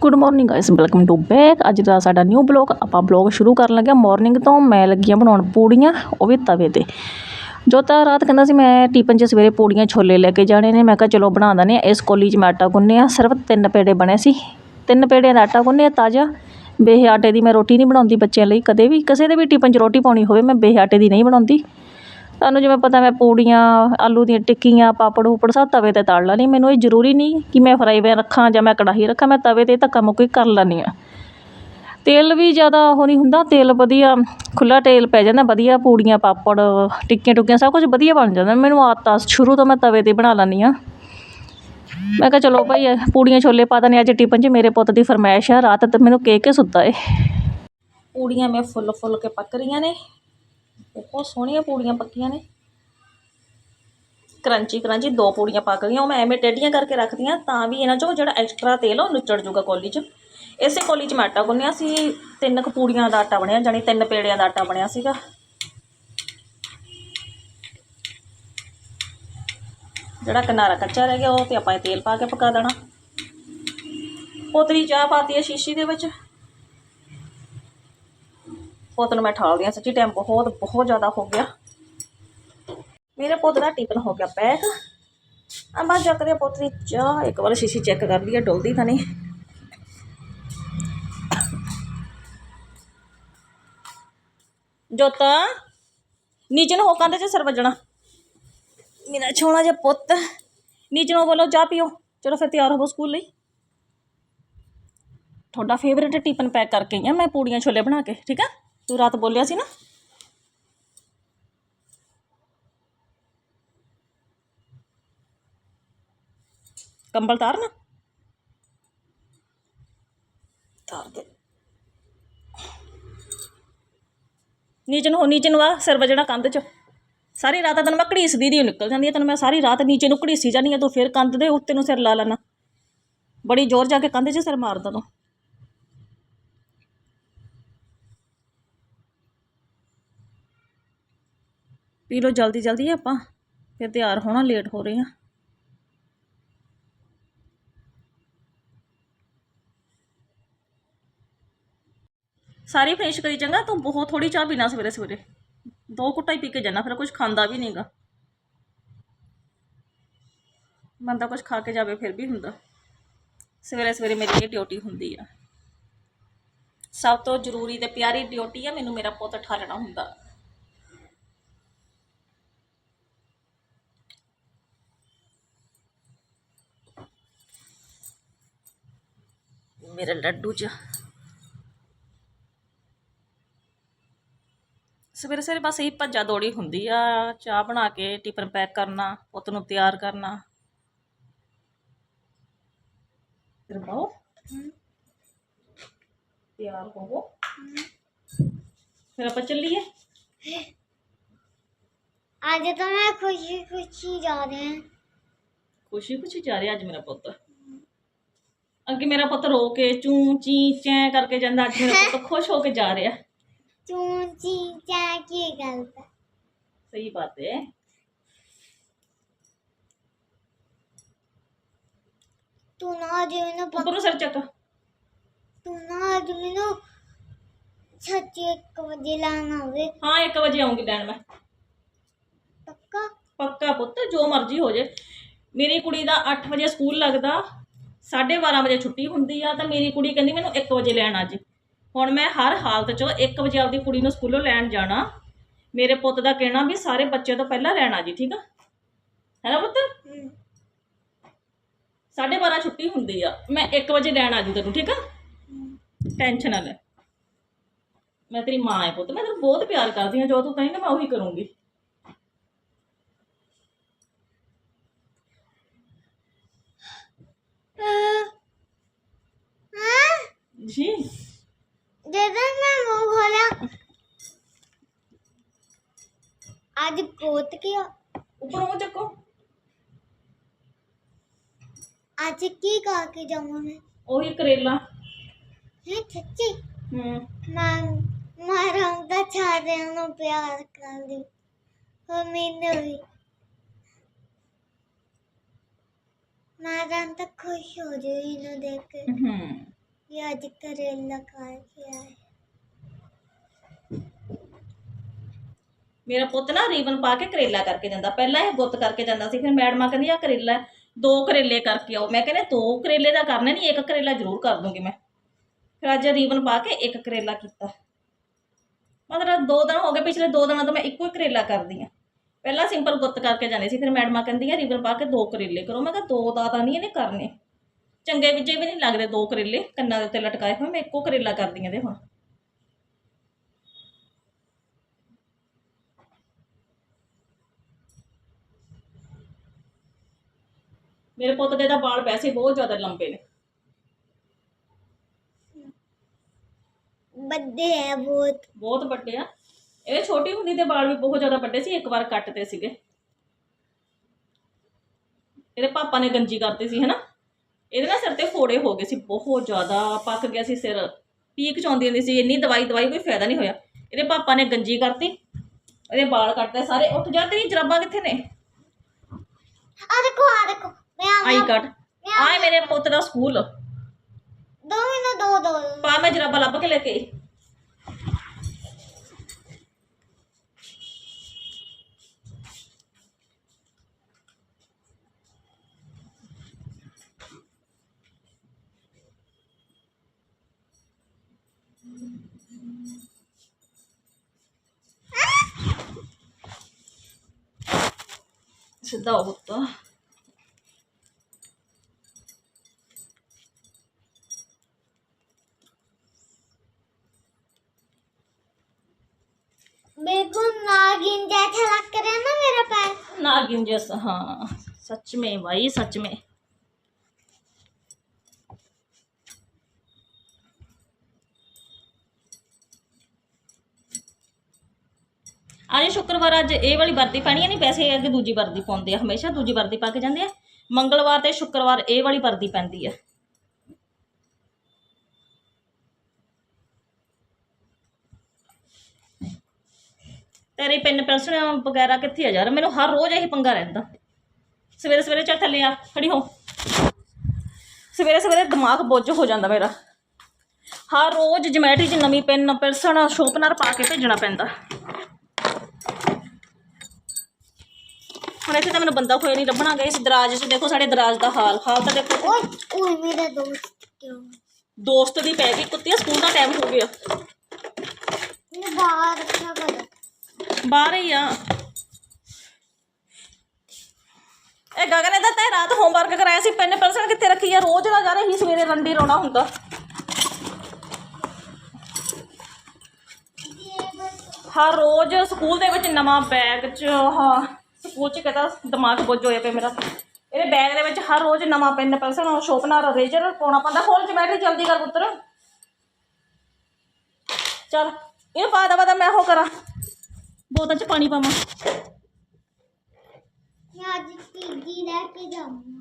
Good morning guys welcome to back ਅੱਜ ਦਾ ਸਾਡਾ ਨਿਊ ਬਲੌਗ ਆਪਾਂ ਬਲੌਗ ਸ਼ੁਰੂ ਕਰਨ ਲੱਗੇ ਮਾਰਨਿੰਗ ਤੋਂ ਮੈਂ ਲੱਗੀਆਂ ਬਣਾਉਣ ਪੂੜੀਆਂ, ਉਹ ਵੀ ਤਵੇ ਤੇ। ਜੋ ਤਾਂ ਰਾਤ ਕਹਿੰਦਾ ਸੀ ਮੈਂ ਟਿਫਨ 'ਚ ਸਵੇਰੇ ਪੂੜੀਆਂ ਛੋਲੇ ਲੈ ਕੇ ਜਾਣੇ ਨੇ। ਮੈਂ ਕਿਹਾ ਚਲੋ ਬਣਾ ਦਿੰਦੇ ਹਾਂ। ਇਸ ਕੋਲੀ 'ਚ ਮੈਂ ਆਟਾ ਗੁੰਨਿਆ। ਸਿਰਫ ਤਿੰਨ ਪੇੜੇ ਬਣੇ ਸੀ। ਤਿੰਨ ਪੇੜਿਆਂ ਦਾ ਆਟਾ ਗੁੰਨਿਆ, ਤਾਜ਼ਾ। ਬੇਹੇ ਆਟੇ ਦੀ ਮੈਂ ਰੋਟੀ ਨਹੀਂ ਬਣਾਉਂਦੀ ਬੱਚਿਆਂ ਲਈ। ਕਦੇ ਵੀ, ਕਿਸੇ ਦੇ ਵੀ ਟਿਫਨ 'ਚ ਰੋਟੀ ਪਾਉਣੀ ਹੋਵੇ, ਮੈਂ ਬੇਹੇ ਆਟੇ ਦੀ ਨਹੀਂ ਬਣਾਉਂਦੀ। ਤੁਹਾਨੂੰ ਜਿਵੇਂ ਪਤਾ ਮੈਂ ਪੂੜੀਆਂ, ਆਲੂ ਦੀਆਂ ਟਿੱਕੀਆਂ, ਪਾਪੜ ਉਪੜ ਸਭ ਤਵੇ ਤੇ ਤਲ ਲੈਂਦੀ ਮੈਨੂੰ ਇਹ ਜ਼ਰੂਰੀ ਨਹੀਂ ਕਿ ਮੈਂ ਫਰਾਈ ਪੈਨ ਰੱਖਾਂ ਜਾਂ ਮੈਂ ਕੜਾਹੀ ਰੱਖਾਂ, ਮੈਂ ਤਵੇ ਤੇ ਧੱਕਾ ਮੁੱਕੀ ਕਰ ਲੈਂਦੀ ਹਾਂ। ਤੇਲ ਵੀ ਜ਼ਿਆਦਾ ਉਹ ਨਹੀਂ ਹੁੰਦਾ, ਤੇਲ ਵਧੀਆ, ਖੁੱਲ੍ਹਾ ਤੇਲ ਪੈ ਜਾਂਦਾ, ਵਧੀਆ ਪੂੜੀਆਂ, ਪਾਪੜ, ਟਿੱਕੀਆਂ ਟੁੱਕੀਆਂ, ਸਭ ਕੁਝ ਵਧੀਆ ਬਣ ਜਾਂਦਾ। ਮੈਨੂੰ ਆਦਤ ਆ, ਸ਼ੁਰੂ ਤੋਂ ਮੈਂ ਤਵੇ ਤੇ ਬਣਾ ਲੈਂਦੀ ਹਾਂ। ਮੈਂ ਕਿਹਾ ਚਲੋ ਭਾਈ ਪੂੜੀਆਂ ਛੋਲੇ ਪਾ ਦਨੇ ਅੱਜ ਟਿਫਨ 'ਚ ਮੇਰੇ ਪੁੱਤ ਦੀ ਫਰਮਾਇਸ਼ ਆ, ਰਾਤ ਮੈਨੂੰ ਕਹਿ ਕੇ ਸੁੱਤਾ ਏ। ਪੂੜੀਆਂ ਮੈਂ ਫੁੱਲ ਫੁੱਲ ਕੇ ਪੱਕ ਰਹੀਆਂ ਨੇ। ਬਹੁਤ ਸੋਹਣੀਆਂ ਪੂੜੀਆਂ ਪੱਕੀਆਂ ਨੇ। ਕਰੰਚੀ ਕਰੰਚੀ ਦੋ ਪੂੜੀਆਂ ਪੱਕ ਗਈਆਂ, ਉਹ ਮੈਂ ਐਵੇਂ ਟੇਡੀਆਂ ਕਰਕੇ ਰੱਖਦੀਆਂ ਤਾਂ ਵੀ ਇਹਨਾਂ ਚੋਂ ਜਿਹੜਾ ਐਕਸਟਰਾ ਤੇਲ ਉਹ ਨੁੱਚੜ ਜੂਗਾ ਕੋਲੀ 'ਚ। ਇਸੇ ਕੋਲੀ 'ਚ ਮੈਂ ਆਟਾ ਗੁੰਨਿਆ ਸੀ, ਤਿੰਨ ਕੁ ਪੂੜੀਆਂ ਦਾ ਆਟਾ ਬਣਿਆ, ਜਾਣੀ ਤਿੰਨ ਪੇੜਿਆਂ ਦਾ ਆਟਾ ਬਣਿਆ ਸੀਗਾ। ਜਿਹੜਾ ਕਿਨਾਰਾ ਕੱਚਾ ਰਹਿ ਗਿਆ, ਉਹ ਤੇ ਆਪਾਂ ਇਹ ਤੇਲ ਪਾ ਕੇ ਪਕਾ ਦੇਣਾ। ਪੋਤਰੀ ਚਾਹ ਪਾਤੀ ਹੈ ਸ਼ੀਸ਼ੀ ਦੇ ਵਿੱਚ। ਪੁੱਤ ਨੂੰ ਮੈਂ ਠਾਲਦੀ ਹਾਂ ਸੱਚੀ ਟਾਈਮ ਬਹੁਤ ਬਹੁਤ ਜ਼ਿਆਦਾ ਹੋ ਗਿਆ। ਮੇਰੇ ਪੁੱਤ ਦਾ ਟਿਫਨ ਹੋ ਗਿਆ ਪੈਕ ਅੰਬਾ ਚੱਕਦੇ ਪੋਤਰੀ ਚਾਹ, ਇੱਕ ਵਾਰ ਸ਼ੀਸ਼ੀ ਚੈੱਕ ਕਰ ਲਈਏ ਡੁੱਲਦੀ ਤਾਂ ਨਹੀਂ। ਜੋਤਾ, ਨੀਚੇ ਨੂੰ ਹੋ ਕੰਧ 'ਚ ਸਰ ਵੱਜਣਾ। ਮੇਰਾ ਛੋਣਾ ਜਿਹਾ ਪੁੱਤ, ਨੀਚੇ ਨੂੰ ਬੋਲੋ, ਚਾਹ ਪੀਓ। ਚਲੋ ਫਿਰ ਤਿਆਰ ਹੋਵੋ ਸਕੂਲ ਲਈ। ਤੁਹਾਡਾ ਫੇਵਰੇਟ ਟਿਫਨ ਪੈਕ ਕਰਕੇ ਆਈ ਆ, ਮੈਂ ਪੂੜੀਆਂ ਛੋਲੇ ਬਣਾ ਕੇ, ਠੀਕ ਆ? ਤੂੰ ਰਾਤ ਬੋਲਿਆ ਸੀ ਨਾ? ਕੰਬਲ ਤਾਰ ਨਾ ਤਾਰ ਦੇ। ਨੀਚੇ ਨੂੰ ਨੀਚੇ ਨੂੰ ਆ, ਸਿਰ ਵਜਣਾ ਕੰਧ 'ਚ। ਸਾਰੀ ਰਾਤ ਤੈਨੂੰ ਮੈਂ ਘੜੀਸਦੀ ਦੀ ਨਿਕਲ ਜਾਂਦੀ ਹੈ ਤੈਨੂੰ ਮੈਂ ਸਾਰੀ ਰਾਤ ਨੀਚੇ ਨੂੰ ਘੜੀਸੀ ਜਾਂਦੀ ਹਾਂ ਤੂੰ ਫਿਰ ਕੰਧ ਦੇ ਉੱਤੇ ਨੂੰ ਸਿਰ ਲਾ ਲੈਣਾ। ਬੜੀ ਜ਼ੋਰ ਜਾ ਕੇ ਕੰਧ 'ਚ ਸਿਰ ਮਾਰਦਾ ਤੂੰ। ਪੀ ਲਓ ਜਲਦੀ ਜਲਦੀ ਆਪਾਂ, ਫਿਰ ਤਿਆਰ ਹੋਣਾ ਲੇਟ ਹੋ ਰਹੇ ਆ। ਸਾਰੀ ਫਿਨਿਸ਼ ਕਰੀ ਚੰਗਾ, ਤੂੰ ਬਹੁਤ ਥੋੜੀ ਚਾਹ ਪੀਣਾ ਸਵੇਰੇ ਸਵੇਰੇ। ਦੋ ਘੁੱਟਾਂ ਹੀ ਪੀ ਕੇ ਜਾਣਾ ਫਿਰ ਕੁਝ ਖਾਂਦਾ ਵੀ ਨਹੀਂਗਾ ਬੰਦਾ ਕੁਝ ਖਾ ਕੇ ਜਾਵੇ ਫਿਰ ਵੀ ਹੁੰਦਾ। ਸਵੇਰੇ ਸਵੇਰੇ ਮੇਰੀ ਇਹ ਡਿਊਟੀ ਹੁੰਦੀ ਆ। ਸਭ ਤੋਂ ਜ਼ਰੂਰੀ ਤੇ ਪਿਆਰੀ ਡਿਊਟੀ ਆ, ਮੈਨੂੰ ਮੇਰਾ ਪੁੱਤ ਠਾਲਣਾ ਹੁੰਦਾ। ਮੇਰਾ ਲੱਡੂ ਚ। ਸਵੇਰੇ ਸਵੇਰੇ ਬਸ ਇਹੀ ਭੱਜਾ ਦੌੜੀ ਹੁੰਦੀ ਆ ਚਾਹ ਬਣਾ ਕੇ ਟਿਫਨ ਪੈਕ ਕਰਨਾ ਪੁੱਤ ਨੂੰ ਤਿਆਰ ਕਰਨਾ। ਫਿਰ ਬਾਓ ਤਿਆਰ ਹੋਵੋ। ਫਿਰ ਆਪਾਂ ਚੱਲੀਏ। ਅੱਜ ਤਾਂ ਮੈਂ ਖੁਸ਼ੀ ਖੁਸ਼ੀ ਜਾ ਰਹੇ। ਹਾਂ ਖੁਸ਼ੀ ਖੁਸ਼ੀ ਜਾ ਰਿਹਾ ਅੱਜ ਮੇਰਾ ਪੁੱਤ। ਅੱਗੇ ਮੇਰਾ ਪੁੱਤ ਰੋ ਕੇ ਚੂੰ ਚੀ ਚੈਂ ਕਰਕੇ ਜਾਂਦਾ ਅੱਜ ਮੇਰਾ ਪੁੱਤ ਖੁਸ਼ ਹੋ ਕੇ ਜਾ ਰਿਹਾ। ਤੂੰ ਚੀ ਚਾ ਕੀ ਗੱਲ ਦਾ ਸਹੀ ਬਾਤ ਹੈ। ਤੂੰ ਨਾ ਅੱਜ ਮੈਨੂੰ ਪਕ- ਉੱਪਰ ਨੂੰ ਸਿਰ ਚੱਕ। ਤੂੰ ਨਾ ਅੱਜ ਮੈਨੂੰ ਸੱਚੀ ਇੱਕ ਵਜੇ ਲਾਣਾ ਹੋਵੇ ਹਾਂ 1 ਵਜੇ ਆਉਂਗੀ ਲੈਣ ਮੈਂ। ਪੱਕਾ? ਪੱਕਾ ਪੁੱਤ ਜੋ ਮਰਜ਼ੀ ਹੋ ਜੇ। ਮੇਰੀ ਕੁੜੀ ਦਾ 8 ਵਜੇ ਸਕੂਲ ਲੱਗਦਾ। 12:30 ਵਜੇ ਛੁੱਟੀ ਹੁੰਦੀ ਆ ਤਾਂ ਮੇਰੀ ਕੁੜੀ ਕਹਿੰਦੀ ਮੈਨੂੰ 1 ਵਜੇ ਲੈਣ ਅੱਜ ਹੁਣ ਮੈਂ ਹਰ ਹਾਲਤ 'ਚ 1 ਵਜੇ ਆਪਦੀ ਕੁੜੀ ਨੂੰ ਸਕੂਲੋਂ ਲੈਣ ਜਾਣਾ। ਮੇਰੇ ਪੁੱਤ ਦਾ ਕਹਿਣਾ ਵੀ ਸਾਰੇ ਬੱਚੇ ਤੋਂ ਪਹਿਲਾਂ ਲੈਣ ਆ ਜੀ ਠੀਕ ਆ? ਹੈ ਨਾ ਪੁੱਤ ਹਮ, 12:30 ਛੁੱਟੀ ਹੁੰਦੀ ਆ ਮੈਂ 1 ਵਜੇ ਲੈਣ ਆ ਜੂ ਤੈਨੂੰ ਠੀਕ ਆ? ਟੈਨਸ਼ਨ ਨਾ ਲੈ। ਮੈਂ ਤੇਰੀ ਮਾਂ ਹੈ ਪੁੱਤ ਮੈਂ ਤੈਨੂੰ ਬਹੁਤ ਪਿਆਰ ਕਰਦੀ ਹਾਂ ਜੋ ਤੂੰ ਕਹੇਂਗਾ ਮੈਂ ਉਹੀ ਕਰੂੰਗੀ। ਅੱਜ ਕੀ ਉੱਪਰੋਂ ਮੂੰਹ ਚੱਕੋ। ਅੱਜ ਕੀ ਖਾ ਕੇ ਜਾਵਾਂ ਮੈਂ? ਉਹੀ ਕਰੇਲਾ। ਹੈ ਸੱਚੀ? ਹੂੰ। ਮੈਂ ਮਾਰਾਂ ਦਾ ਸਾਰਿਆਂ ਨੂੰ ਪਿਆਰ ਕਰਦੀ ਹੋ ਮੈਨੂੰ ਵੀ। ਮੈਂ ਤਾਂ ਖੁਸ਼ ਹੋ ਰਹੀ ਇਹਨੂੰ ਦੇਖ ਕੇ ਹੂੰ ਇਹ ਅੱਜ ਕਰੇਲਾ ਖਾ ਕੇ ਆਇਆ ਮੇਰਾ ਪੁੱਤ ਨਾ ਰੀਬਨ ਪਾ ਕੇ ਕਰੇਲਾ ਕਰਕੇ ਜਾਂਦਾ ਪਹਿਲਾਂ ਇਹ ਗੁੱਤ ਕਰਕੇ ਜਾਂਦਾ ਸੀ ਫਿਰ ਮੈਡਮਾਂ ਕਹਿੰਦੀ ਆ ਕਰੇਲਾ ਦੋ ਕਰੇਲੇ ਕਰਕੇ ਆਓ ਮੈਂ ਕਹਿੰਦਾ ਦੋ ਕਰੇਲੇ ਦਾ ਕਰਨਾ ਨਹੀਂ ਇੱਕ ਕਰੇਲਾ ਜ਼ਰੂਰ ਕਰ ਦੂੰਗੀ ਮੈਂ ਫਿਰ ਅੱਜ ਰੀਬਨ ਪਾ ਕੇ ਇੱਕ ਕਰੇਲਾ ਕੀਤਾ ਮਤਲਬ ਦੋ ਦਿਨ ਹੋ ਗਏ ਪਿਛਲੇ ਦੋ ਦਿਨਾਂ ਤੋਂ ਮੈਂ ਇੱਕੋ ਹੀ ਕਰੇਲਾ ਕਰਦੀ ਆ ਪਹਿਲਾਂ ਸਿੰਪਲ ਗੁੱਤ ਕਰਕੇ ਜਾਂਦੇ ਸੀ ਫਿਰ ਮੈਡਮਾਂ ਕਹਿੰਦੀਆਂ ਰਿਬਨ ਪਾ ਕੇ ਦੋ ਕਰੇਲੇ ਕਰੋ। ਮੈਂ ਕਿਹਾ ਦੋ ਦਾ ਤਾਂ ਨਹੀਂ ਇਹਨੇ ਕਰਨੇ। ਚੰਗੇ ਵਿਜੇ ਵੀ ਨਹੀਂ ਲੱਗਦੇ ਦੋ ਕਰੇਲੇ ਕੰਨਾਂ ਦੇ ਉੱਤੇ ਲਟਕਾਏ ਹੋਏ ਮੈਂ ਇੱਕੋ ਕਰੇਲਾ ਕਰਦੀ ਇਹਦੇ ਹੁਣ। ਮੇਰੇ ਪੁੱਤ ਦੇ ਦਾ ਵਾਲ ਵੈਸੇ ਬਹੁਤ ਜ਼ਿਆਦਾ ਲੰਬੇ ਨੇ। ਵੱਡੇ ਆ ਬਹੁਤ। ਬਹੁਤ ਵੱਡੇ ਆ। ਇਹ ਛੋਟੀ ਹੁੰਦੀ ਤੇ ਵਾਲ ਵੀ ਬਹੁਤ ਜ਼ਿਆਦਾ ਵੱਡੇ ਸੀ ਇੱਕ ਵਾਰ ਕੱਟਦੇ ਸੀਗੇ। ਇਹਦੇ ਪਾਪਾ ਨੇ ਗੰਜੀ ਕਰਤੀ ਸੀ ਹੈਨਾ? ਇਹਦੇ ਨਾਲ ਸਿਰ ਤੇ ਫੋੜੇ ਹੋ ਗਏ ਸੀ ਬਹੁਤ ਜ਼ਿਆਦਾ ਪੱਕ ਗਿਆ ਸੀ ਸਿਰ। ਪੀਕ ਚੌਂਦੀ ਹੁੰਦੀ ਸੀ ਇੰਨੀ ਦਵਾਈ ਦਵਾਈ ਕੋਈ ਫਾਇਦਾ ਨਹੀਂ ਹੋਇਆ। ਇਹਦੇ ਪਾਪਾ ਨੇ ਗੰਜੀ ਕਰਤੀ ਇਹਦੇ ਵਾਲ ਕੱਟਦੇ ਸਾਰੇ। ਉੱਠ ਜਾ ਤੇਰੀ ਜਰਾਬਾਂ ਕਿੱਥੇ ਨੇ? ਆ ਦੇਖੋ ਆ ਦੇਖੋ ਆਈ ਕੱਟ। ਆਏ ਮੇਰੇ ਪੁੱਤ ਦਾ ਸਕੂਲ। ਦੋ ਮੈਨੂੰ ਦੋ ਦੋ। ਪਾ ਮੈਂ ਜਰਾਬਾਂ ਲੱਭ ਕੇ ਲੈ ਕੇ ਆਈ। सुद्धा होतं बिल्कुल नागिन जैसा लग रहा है ना मेरा पैर नागिन जैसा हाँ सच में भाई सच में ਆਜੇ ਸ਼ੁੱਕਰਵਾਰ ਅੱਜ ਇਹ ਵਾਲੀ ਵਰਦੀ ਪਾਣੀ ਨਹੀਂ ਵੈਸੇ ਅੱਗੇ ਦੂਜੀ ਵਰਦੀ ਪਾਉਂਦੇ ਆ, ਹਮੇਸ਼ਾ ਦੂਜੀ ਵਰਦੀ ਪਾ ਕੇ ਜਾਂਦੇ ਆ। ਮੰਗਲਵਾਰ ਤੇ ਸ਼ੁੱਕਰਵਾਰ ਇਹ ਵਾਲੀ ਵਰਦੀ ਪੈਂਦੀ ਆ। ਤੇਰੇ ਪੈਨ ਪੈਨਸਲ ਵਗੈਰਾ ਕਿੱਥੇ ਆ ਯਾਰ? ਮੈਨੂੰ ਹਰ ਰੋਜ਼ ਇਹੀ ਪੰਗਾ ਰਹਿੰਦਾ। ਸਵੇਰੇ ਸਵੇਰੇ ਚੱਲ ਥੱਲੇ ਆ, ਖੜੀ ਹੋ। ਸਵੇਰੇ ਸਵੇਰੇ ਦਿਮਾਗ ਬੋਝ ਹੋ ਜਾਂਦਾ ਮੇਰਾ। ਹਰ ਰੋਜ਼ ਜਮੈਟਰੀ 'ਚ ਨਵੀਂ ਪੈਨ ਪੈਨਸਲ ਸ਼ੋਪਨਰ ਪਾ ਕੇ ਭੇਜਣਾ ਪੈਂਦਾ। ਹੁਣ ਇੱਥੇ ਤਾਂ ਮੈਨੂੰ ਬੰਦਾ ਕੋਈ ਨਹੀਂ ਲੱਭਣਾਗਾ ਇਸ ਦਰਾਜ 'ਚ ਦੇਖੋ ਸਾਡੇ ਦਰਾਜ ਦਾ ਹਾਲ ਹਾਲ ਤਾਂ ਦੇਖੋ। ਓਏ ਓਏ ਮੇਰਾ ਦੋਸਤ ਦੋਸਤ ਦੀ ਪੈ ਗਈ ਕੁੱਤੀਆਂ ਸਕੂਲ ਦਾ ਟਾਈਮ ਹੋ ਗਿਆ। ਬਾਹਰ ਹੀ ਆ। ਇਹ ਗਗਨ ਇਹਦਾ ਤਾਂ ਰਾਤ ਹੋਮਵਰਕ ਕਰਾਇਆ ਸੀ ਪੈਨ ਪੈਨਸਲ ਕਿੱਥੇ ਰੱਖੀ ਆ? ਰੋਜ਼ ਦਾ ਜਾ ਰਹੀ ਸਵੇਰੇ ਰੰਡੀ ਰੋਣਾ ਹੁੰਦਾ। ਹਰ ਰੋਜ਼ ਸਕੂਲ ਦੇ ਵਿੱਚ ਨਵਾਂ ਬੈਗ ਚ ਹਾਂ ਸਕੂਲ 'ਚ ਕਹਿੰਦਾ ਦਿਮਾਗ ਬੁੱਝ ਹੋਇਆ ਪਿਆ ਮੇਰਾ। ਇਹਦੇ ਬੈਗ ਦੇ ਵਿੱਚ ਹਰ ਰੋਜ਼ ਨਵਾਂ ਪੈਨ ਪੈਨਸਲ ਸ਼ੋਪਨਰ ਰੇਜਰ ਪਾਉਣਾ ਪੈਂਦਾ। ਖੋਲ ਚ ਬੈਠੇ, ਜਲਦੀ ਕਰ ਪੁੱਤਰ। ਚੱਲ ਇਹ ਪਾ ਦਾ ਮੈਂ ਉਹ ਕਰਾਂ। ਬੋਤਲ 'ਚ ਪਾਣੀ ਪਾਵਾਂ। ਮੈਂ ਅੱਜ ਤੀਜੀ ਲੈ ਕੇ ਜਾਵਾਂ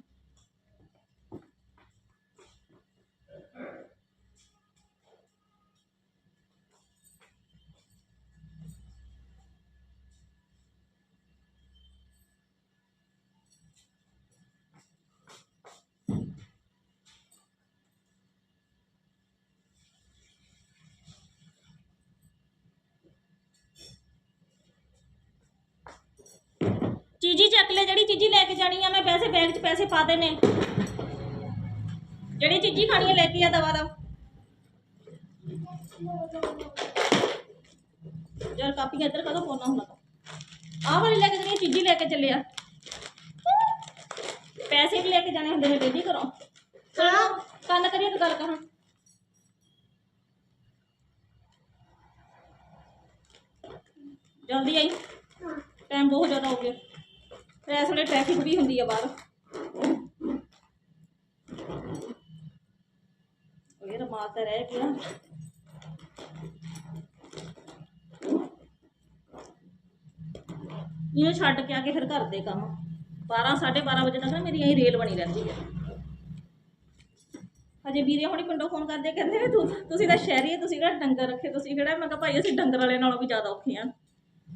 ਚੀਜੀ ਚੱਕ ਲੈ ਜਿਹੜੀ ਚੀਜੀ ਲੈ ਕੇ ਜਾਣੀ ਆ ਮੈਂ ਪੈਸੇ ਬੈਗ 'ਚ ਪੈਸੇ ਪਾ ਦੇਣੇ। ਜਿਹੜੀ ਚੀਜੀ ਖਾਣੀ ਆ ਲੈ ਕੇ ਆ ਦਵਾ ਦਾ ਯਾਰ ਕਾਪੀਆਂ ਇੱਧਰ ਕਦੋਂ ਪਾਉਣਾ ਹੁੰਦਾ ਆਹ ਵਾਲੀ ਲੈ ਕੇ ਜਾਣੀ ਆ, ਚੀਜੀ ਲੈ ਕੇ ਚੱਲਿਆ ਪੈਸੇ ਵੀ ਲੈ ਕੇ ਜਾਣੇ ਹੁੰਦੇ ਨੇ ਡੇਲੀ ਕਰੋ हाँ ਕੰਨ ਕਰੀਏ ਤਾਂ ਗੱਲ ਕਰਾਂ ਜਲਦੀ ਆਈ। ਟਾਈਮ ਬਹੁਤ ਜ਼ਿਆਦਾ ਹੋ ਗਿਆ। ਤੇ ਇਸ ਵੇਲੇ ਟ੍ਰੈਫਿਕ ਵੀ ਹੁੰਦੀ ਆ ਬਾਹਰ। ਉਹ ਇਹ ਰਮਾਤ ਤਾਂ ਰਹਿ ਗਿਆ। ਇਹਨੂੰ ਛੱਡ ਕੇ ਆ ਕੇ ਫਿਰ ਘਰ ਦੇ ਕੰਮ। 12 12:30 ਵਜੇ ਤੱਕ ਨਾ ਮੇਰੀ ਇਹੀ ਰੇਲ ਬਣੀ ਰਹਿੰਦੀ ਹੈ ਹਜੇ ਵੀਰੇ ਹੁਣੀ ਪਿੰਡੋਂ ਫੋਨ ਕਰਦੇ ਕਹਿੰਦੇ ਨੇ ਤੁਸੀਂ ਤਾਂ ਸ਼ਹਿਰੀ ਹੈ ਤੁਸੀਂ ਕਿਹੜਾ ਡੰਗਰ ਰੱਖੇ, ਤੁਸੀਂ ਕਿਹੜਾ? ਮੈਂ ਕਿਹਾ ਭਾਈ ਅਸੀਂ ਡੰਗਰ ਵਾਲੇ ਨਾਲੋਂ ਵੀ ਜ਼ਿਆਦਾ ਔਖੇ ਹਾਂ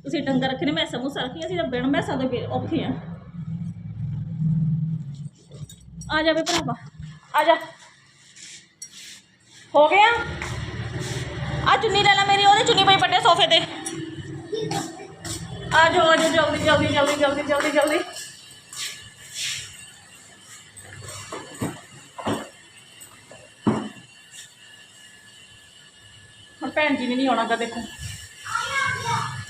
ਤੁਸੀਂ ਡੰਗਰ ਰੱਖੇ ਨੇ ਮੈਸਾਂ ਮੂਸਾਂ ਰੱਖੀਆਂ ਅਸੀਂ ਤਾਂ ਬਿਨ ਮੈਸਾਂ ਤੋਂ ਵੀ ਔਖੇ ਹਾਂ ਆ ਜਾ ਵੇ ਭਰਾਵਾ, ਆ ਜਾ। ਹੋ ਗਿਆ? ਆ ਚੁੰਨੀ ਲੈ ਲੈ ਮੇਰੀ, ਉਹਦੇ ਚੁੰਨੀ ਪਈ ਪੱਟੇ ਸੋਫੇ ਤੇ। ਆ ਜਾਓ ਆ ਜਾਓ, ਜਲਦੀ ਜਲਦੀ ਜਲਦੀ ਜਲਦੀ ਜਲਦੀ ਜਲਦੀ। ਹੁਣ ਭੈਣ ਜੀ ਨੇ ਨਹੀਂ ਆਉਣਾ ਗਾ ਦੇਖੋ।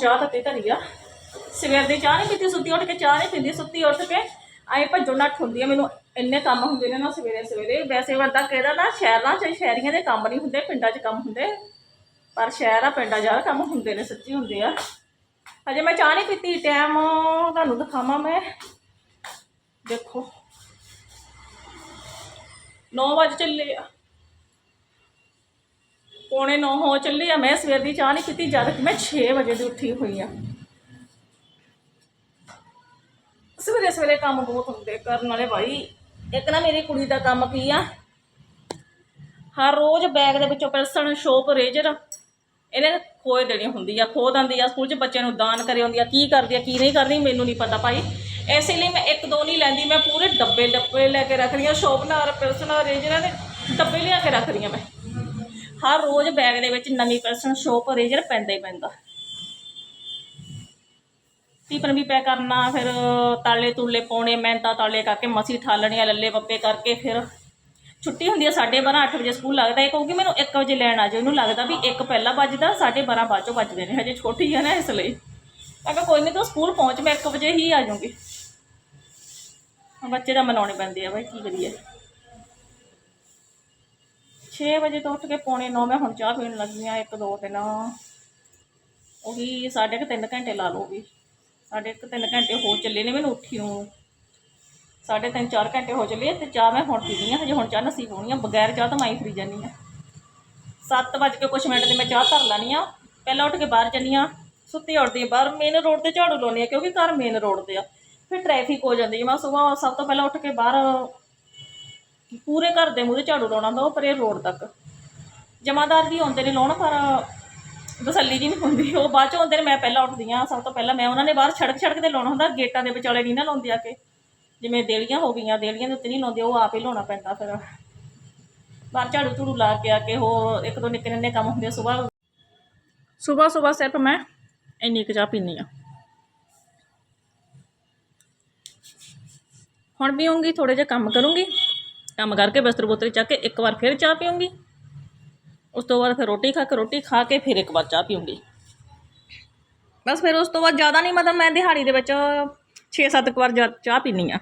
ਮੈਂ ਹੁਣ ਚਾਹ ਤੱਤੇ ਧਰੀ ਆ ਸਵੇਰ ਦੀ ਚਾਹ ਨਹੀਂ ਪੀਤੀ, ਸੁੱਤੀ ਉੱਠ ਕੇ ਚਾਹ ਨਹੀਂ ਪੀਂਦੀ, ਸੁੱਤੀ ਉੱਠ ਕੇ ਆਏ ਭੱਜੋ ਨੱਠ ਹੁੰਦੀ ਆ। ਮੈਨੂੰ ਇੰਨੇ ਕੰਮ ਹੁੰਦੇ ਨੇ ਨਾ ਸਵੇਰੇ ਸਵੇਰੇ। ਵੈਸੇ ਬੰਦਾ ਕਿਹੜਾ ਨਾ ਸ਼ਹਿਰਾਂ 'ਚ ਸ਼ਹਿਰੀਆਂ ਦੇ ਕੰਮ ਨਹੀਂ ਹੁੰਦੇ, ਪਿੰਡਾਂ 'ਚ ਕੰਮ ਹੁੰਦੇ। ਪਰ ਸ਼ਹਿਰ ਆ, ਪਿੰਡਾਂ ਜ਼ਿਆਦਾ ਕੰਮ ਹੁੰਦੇ ਨੇ, ਸੱਚੀ ਹੁੰਦੇ ਆ। ਹਜੇ ਮੈਂ ਚਾਹ ਨਹੀਂ ਪੀਤੀ, ਟਾਈਮ ਤੁਹਾਨੂੰ ਦਿਖਾਵਾਂ ਮੈਂ। ਦੇਖੋ। 9 ਵਜੇ ਚੱਲੇ ਆ। ਪੌਣੇ 9 ਹੋ ਚੱਲੇ ਆ, ਮੈਂ ਸਵੇਰ ਦੀ ਚਾਹ ਨਹੀਂ ਪੀਤੀ, ਜਦ ਕਿ ਮੈਂ 6 ਵਜੇ ਦੀ ਉੱਠੀ ਹੋਈ ਆ। ਸਵੇਰੇ ਸਵੇਰੇ ਕੰਮ ਬਹੁਤ ਹੁੰਦੇ ਕਰਨ ਵਾਲੇ ਭਾਈ ਇੱਕ ਨਾ ਮੇਰੀ ਕੁੜੀ ਦਾ ਕੰਮ ਕੀ ਆ? ਹਰ ਰੋਜ਼ ਬੈਗ ਦੇ ਵਿੱਚੋਂ ਪੈਨਸਲ ਸ਼ੋਪ, ਰੇਜਰ ਇਹਨੇ ਖੋਏ ਦੇਣੀ ਹੁੰਦੀ ਆ, ਖੋ ਦਿੰਦੀ ਆ, ਸਕੂਲ 'ਚ ਬੱਚਿਆਂ ਨੂੰ ਦਾਨ ਕਰੇ ਹੁੰਦੀ ਆ, ਕੀ ਕਰਦੀ ਆ, ਕੀ ਨਹੀਂ ਕਰਦੀ, ਮੈਨੂੰ ਨਹੀਂ ਪਤਾ ਭਾਈ। ਇਸੇ ਲਈ ਮੈਂ ਇੱਕ ਦੋ ਨਹੀਂ ਲੈਂਦੀ, ਮੈਂ ਪੂਰੇ ਡੱਬੇ ਡੱਬੇ ਲੈ ਕੇ ਰੱਖਦੀ ਸ਼ੋਪ ਨਾਲ ਪੈਨਸਲ ਰੇਜਰਾਂ ਦੇ ਡੱਬੇ ਲਿਆ ਕੇ ਰੱਖਦੀ ਆ ਮੈਂ। ਹਰ ਰੋਜ਼ ਬੈਗ ਦੇ ਵਿੱਚ ਨਵੀਂ ਪੈਨਸਲ ਸ਼ੋਪ ਰੇਜਰ ਪੈਂਦਾ ਹੀ ਪੈਂਦਾ। ਟਿਫਨ ਵੀ ਪੈ ਕਰਨਾ, ਫਿਰ ਤਾਲੇ ਤੁਲੇ ਪਾਉਣੇ ਮਿਹਨਤਾਂ ਤਾਲੇ ਕਰਕੇ ਮਸੀ ਠਾਲਣੀਆਂ, ਲੱਲੇ ਪੱਪੇ ਕਰਕੇ ਫਿਰ ਛੁੱਟੀ ਹੁੰਦੀ ਹੈ 12:30 8 ਵਜੇ ਸਕੂਲ ਲੱਗਦਾ ਇਹ ਕਹੂਗੀ ਮੈਨੂੰ 1 ਵਜੇ ਲੈਣ ਆ ਜਾਓ। ਇਹਨੂੰ ਲੱਗਦਾ ਵੀ 1 ਪਹਿਲਾਂ ਵੱਜਦਾ 12:30 ਬਾਅਦ ਚੋਂ ਵੱਜਦੇ ਨੇ, ਹਜੇ ਛੋਟੀ ਹੈ ਨਾ ਇਸ ਲਈ। ਮੈਂ ਕਿਹਾ ਕੋਈ ਨਹੀਂ ਤੂੰ ਸਕੂਲ ਪਹੁੰਚ, ਮੈਂ 1 ਵਜੇ ਹੀ ਆ ਜਾਊਂਗੀ। ਬੱਚੇ ਦਾ ਮਨਾਉਣੇ ਪੈਂਦੇ ਆ ਬਾਈ, ਕੀ ਕਰੀਏ। 6 ਵਜੇ ਤੋਂ ਉੱਠ ਕੇ ਪੌਣੇ 9 ਮੈਂ ਹੁਣ ਚਾਹ ਪੀਣ ਲੱਗੀ ਆ 1 2 3 ਉਹੀ ਸਾਢੇ ਕੁ ਤਿੰਨ ਘੰਟੇ ਲਾ ਲਓ ਵੀ। ਸਾਢੇ ਕੁ ਤਿੰਨ ਘੰਟੇ ਹੋ ਚੱਲੇ ਨੇ ਮੈਨੂੰ ਉੱਠੀ ਨੂੰ। ਸਾਢੇ ਤਿੰਨ ਚਾਰ ਘੰਟੇ ਹੋ ਚੱਲੇ ਆ ਤੇ ਚਾਹ ਮੈਂ ਹੁਣ ਪੀਣੀ ਆ, ਹਜੇ ਹੁਣ ਚਾਹ ਨਸੀਬ ਹੋਣੀ ਆ, ਬਗੈਰ ਚਾਹ ਤਾਂ ਮੈਂ ਹੀ ਫਰੀ ਜਾਨੀ ਆ। ਸੱਤ ਵੱਜ ਕੇ ਕੁਛ ਮਿੰਟ ਤੇ ਮੈਂ ਚਾਹ ਧਰ ਲੈਣੀ ਆ। ਪਹਿਲਾਂ ਉੱਠ ਕੇ ਬਾਹਰ ਜਾਨੀ ਆ, ਸੁੱਤੀ ਉੱਠਦੀ ਆ, ਬਾਹਰ ਮੇਨ ਰੋਡ ਤੇ ਝਾੜੂ ਲਾਉਣੀ ਆ, ਕਿਉਂਕਿ ਘਰ ਮੇਨ ਰੋਡ ਤੇ ਆ। ਫਿਰ ਟ੍ਰੈਫਿਕ ਹੋ ਜਾਂਦੀ ਆ, ਮੈਂ ਸਵੇਰ ਸਭ ਤੋਂ ਪਹਿਲਾਂ ਉੱਠ ਕੇ ਬਾਹਰ ਪੂਰੇ ਘਰ ਦੇ ਮੂਹਰੇ ਝਾੜੂ ਲਾਉਣਾ ਹੁੰਦਾ, ਉਹ ਪਰੇ ਰੋਡ ਤੱਕ। ਜਮਾਦਾਰ ਵੀ ਆਉਂਦੇ ਨੇ ਲਾਉਣ, ਪਰ ਤਸੱਲੀ ਜੀ ਨਹੀਂ ਹੁੰਦੀ। ਉਹ ਬਾਅਦ ਚ ਆਉਂਦੇ ਨੇ, ਮੈਂ ਪਹਿਲਾਂ ਉੱਠਦੀ ਹਾਂ ਸਭ ਤੋਂ ਪਹਿਲਾਂ ਮੈਂ ਉਹਨਾਂ ਨੇ ਬਾਹਰ ਸੜਕ ਸੜਕ ਤੇ ਲਾਉਣਾ ਹੁੰਦਾ, ਗੇਟਾਂ ਦੇ ਵਿਚਾਲੇ ਨਹੀਂ ਨਾ ਲਾਉਂਦੇ ਆ ਕੇ। ਜਿਵੇਂ ਦੇਲੀਆਂ ਹੋ ਗਈਆਂ, ਦੇਲੀਆਂ ਦੇ ਉੱਤੇ ਨਹੀਂ ਲਾਉਂਦੇ, ਉਹ ਆਪ ਹੀ ਲਾਉਣਾ ਪੈਂਦਾ ਫਿਰ। ਬਾਹਰ ਝਾੜੂ ਝੂੜੂ ਲਾ ਕੇ, ਆ ਕੇ ਉਹ ਇੱਕ ਦੋ ਨਿੱਕੇ ਨਿੱਕੇ ਕੰਮ ਹੁੰਦੇ ਸਵੇਰ ਸਵੇਰ ਸਵੇਰ ਸਿਰਫ ਮੈਂ ਇੰਨੀ ਕੁ ਚਾਹ ਪੀਂਦੀ ਆ ਹੁਣ ਵੀ ਹੋਊਂਗੀ ਥੋੜੇ ਜਿਹਾ ਕੰਮ ਕਰੂੰਗੀ। ਕੰਮ ਕਰਕੇ ਬਿਸਤਰ ਬੁਸਤਰ ਚੱਕ ਕੇ ਇੱਕ ਵਾਰ ਫਿਰ ਚਾਹ ਪੀਉਂਗੀ ਉਸ ਤੋਂ ਬਾਅਦ ਫਿਰ ਰੋਟੀ ਖਾ ਕੇ, ਰੋਟੀ ਖਾ ਕੇ ਫਿਰ ਇੱਕ ਵਾਰ ਚਾਹ ਪੀਉਂਗੀ ਬਸ ਫਿਰ ਉਸ ਤੋਂ ਬਾਅਦ ਜ਼ਿਆਦਾ ਨਹੀਂ, ਮਤਲਬ ਮੈਂ ਦਿਹਾੜੀ ਦੇ ਵਿੱਚ 6-7 ਵਾਰ ਜਾ- ਚਾਹ ਪੀਂਦੀ ਆ